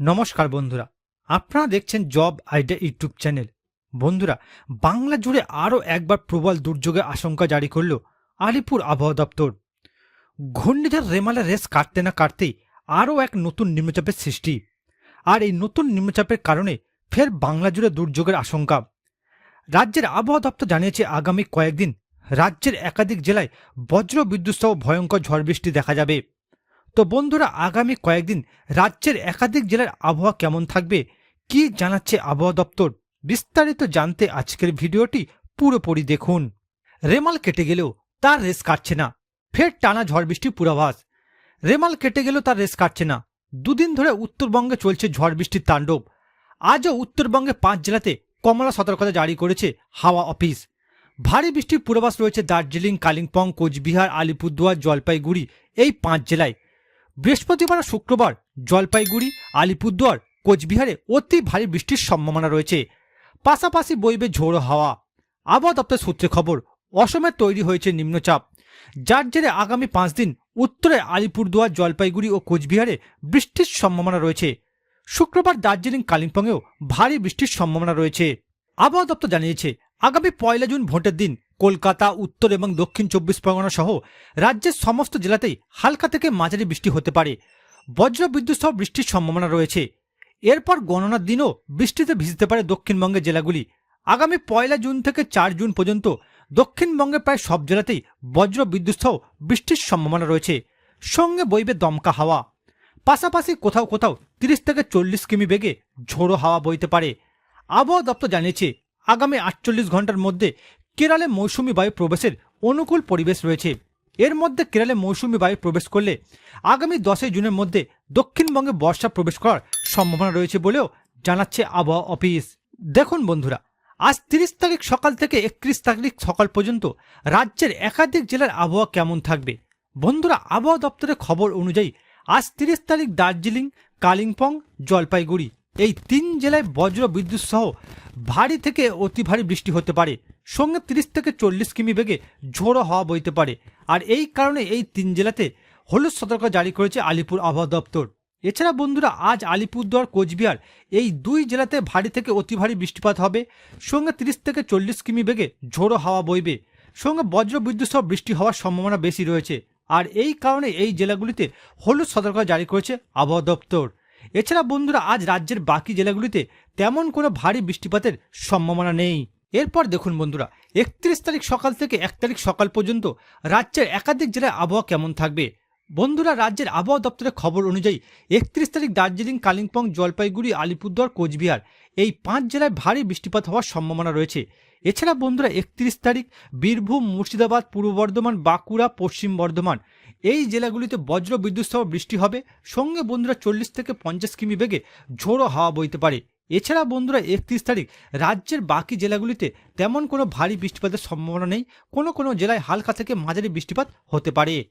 নমস্কার বন্ধুরা। আপনারা দেখছেন জব আইডিয়া ইউটিউব চ্যানেল। বন্ধুরা, বাংলা জুড়ে আরও একবার প্রবল দুর্যোগের আশঙ্কা জারি করল আলিপুর আবহাওয়া দপ্তর। ঘূর্ণিঝড় রেমালের রেস কাটতে না কাটতেই আরও এক নতুন নিম্নচাপের সৃষ্টি। আর এই নতুন নিম্নচাপের কারণে ফের বাংলা জুড়ে দুর্যোগের আশঙ্কা। রাজ্যের আবহাওয়া দপ্তর জানিয়েছে, আগামী কয়েকদিন রাজ্যের একাধিক জেলায় বজ্র বিদ্যুৎ সহ ভয়ঙ্কর ঝড় বৃষ্টি দেখা যাবে। তো বন্ধুরা, আগামী কয়েকদিন রাজ্যের একাধিক জেলার আবহাওয়া কেমন থাকবে, কি জানাচ্ছে আবহাওয়া দপ্তর? বিস্তারিত জানতে আজকের ভিডিওটি পুরোপুরি দেখুন। রেমাল কেটে গেলেও তার রেস কাটছে না। ফের টানা ঝড় বৃষ্টির পূর্বাভাস। রেমাল কেটে গেলেও তার রেস কাটছে না। দুদিন ধরে উত্তরবঙ্গে চলছে ঝড় বৃষ্টির তাণ্ডব। আজও উত্তরবঙ্গে পাঁচ জেলাতে কমলা সতর্কতা জারি করেছে হাওয়া অফিস। ভারী বৃষ্টির পূর্বাভাস রয়েছে দার্জিলিং, কালিম্পং, কোচবিহার, আলিপুরদুয়ার, জলপাইগুড়ি এই পাঁচ জেলায়। বৃহস্পতিবার শুক্রবার জলপাইগুড়ি, আলিপুরদুয়ার, কোচবিহারে অতি ভারী বৃষ্টির সম্ভাবনা রয়েছে। পাশাপাশি বইবে ঝোড়ো হাওয়া। আবহাওয়া দপ্তর সূত্রে খবর, অসমে তৈরি হয়েছে নিম্নচাপ। যার জেরে আগামী পাঁচ দিন উত্তরে আলিপুরদুয়ার, জলপাইগুড়ি ও কোচবিহারে বৃষ্টির সম্ভাবনা রয়েছে। শুক্রবার দার্জিলিং, কালিম্পংয়েও ভারী বৃষ্টির সম্ভাবনা রয়েছে। আবহাওয়া দপ্তর জানিয়েছে, আগামী পয়লা জুন ভোটের দিন কলকাতা, উত্তর এবং দক্ষিণ চব্বিশ পরগনা সহ রাজ্যের সমস্ত জেলাতেই হালকা থেকে মাঝারি বৃষ্টি হতে পারে। বজ্র বিদ্যুৎ সহ বৃষ্টির সম্ভাবনা রয়েছে। এরপর গণনার দিনও বৃষ্টিতে ভিজতে পারে দক্ষিণবঙ্গের জেলাগুলি। আগামী পয়লা জুন থেকে চার জুন পর্যন্ত দক্ষিণবঙ্গের প্রায় সব জেলাতেই বজ্র বিদ্যুৎ সহ বৃষ্টির সম্ভাবনা রয়েছে। সঙ্গে বইবে দমকা হাওয়া। পাশাপাশি কোথাও কোথাও তিরিশ থেকে চল্লিশ কিমি বেগে ঝোড়ো হাওয়া বইতে পারে। আবহাওয়া দপ্তর জানিয়েছে, আগামী আটচল্লিশ ঘণ্টার মধ্যে কেরালে মৌসুমি বায়ু প্রবেশের অনুকূল পরিবেশ রয়েছে। এর মধ্যে কেরালে মৌসুমি বায়ু প্রবেশ করলে আগামী দশই জুনের মধ্যে দক্ষিণবঙ্গে বর্ষা প্রবেশ করার সম্ভাবনা রয়েছে বলেও জানাচ্ছে আবহাওয়া অফিস। দেখুন বন্ধুরা, আজ তিরিশ তারিখ সকাল থেকে একত্রিশ তারিখ সকাল পর্যন্ত রাজ্যের একাধিক জেলার আবহাওয়া কেমন থাকবে? বন্ধুরা, আবহাওয়া দপ্তরের খবর অনুযায়ী আজ তিরিশ তারিখ দার্জিলিং, কালিম্পং, জলপাইগুড়ি এই তিন জেলায় বজ্র বিদ্যুৎ সহ ভারী থেকে অতি ভারী বৃষ্টি হতে পারে। সঙ্গে তিরিশ থেকে চল্লিশ কিমি বেগে ঝোড়ো হাওয়া বইতে পারে। আর এই কারণে এই তিন জেলাতে হলুদ সতর্ক জারি করেছে আলিপুর আবহাওয়া দপ্তর। এছাড়া বন্ধুরা, আজ আলিপুরদুয়ার, কোচবিহার এই দুই জেলাতে ভারী থেকে অতি ভারী বৃষ্টিপাত হবে। সঙ্গে তিরিশ থেকে চল্লিশ কিমি বেগে ঝোড়ো হাওয়া বইবে। সঙ্গে বজ্র বিদ্যুৎ সহ বৃষ্টি হওয়ার সম্ভাবনা বেশি রয়েছে। আর এই কারণে এই জেলাগুলিতে হলুদ সতর্কতা জারি করেছে আবহাওয়া দপ্তর। এছাড়া বন্ধুরা, আজ রাজ্যের বাকি জেলাগুলিতে তেমন কোনো ভারী বৃষ্টিপাতের সম্ভাবনা নেই। এরপর দেখুন বন্ধুরা, একত্রিশ তারিখ সকাল থেকে এক তারিখ সকাল পর্যন্ত রাজ্যের একাধিক জেলায় আবহাওয়া কেমন থাকবে? বন্ধুরা, রাজ্যের আবহাওয়া দপ্তরের খবর অনুযায়ী একত্রিশ তারিখ দার্জিলিং, কালিম্পং, জলপাইগুড়ি, আলিপুরদুয়ার, কোচবিহার এই পাঁচ জেলায় ভারী বৃষ্টিপাত হওয়ার সম্ভাবনা রয়েছে। এছাড়া বন্ধুরা, একত্রিশ তারিখ বীরভূম, মুর্শিদাবাদ, পূর্ব বর্ধমান, বাঁকুড়া, পশ্চিম বর্ধমান এই জেলাগুলিতে বজ্র বিদ্যুৎসহ বৃষ্টি হবে। সঙ্গে বন্ধুরা চল্লিশ থেকে পঞ্চাশ কিমি বেগে ঝোড়ো হাওয়া বইতে পারে। এছাড়া বন্ধুরা একত্রিশ তারিখ রাজ্যের বাকি জেলাগুলিতে তেমন কোনো ভারী বৃষ্টিপাতের সম্ভাবনা নেই। কোনো কোনো জেলায় হালকা থেকে মাঝারি বৃষ্টিপাত হতে পারে।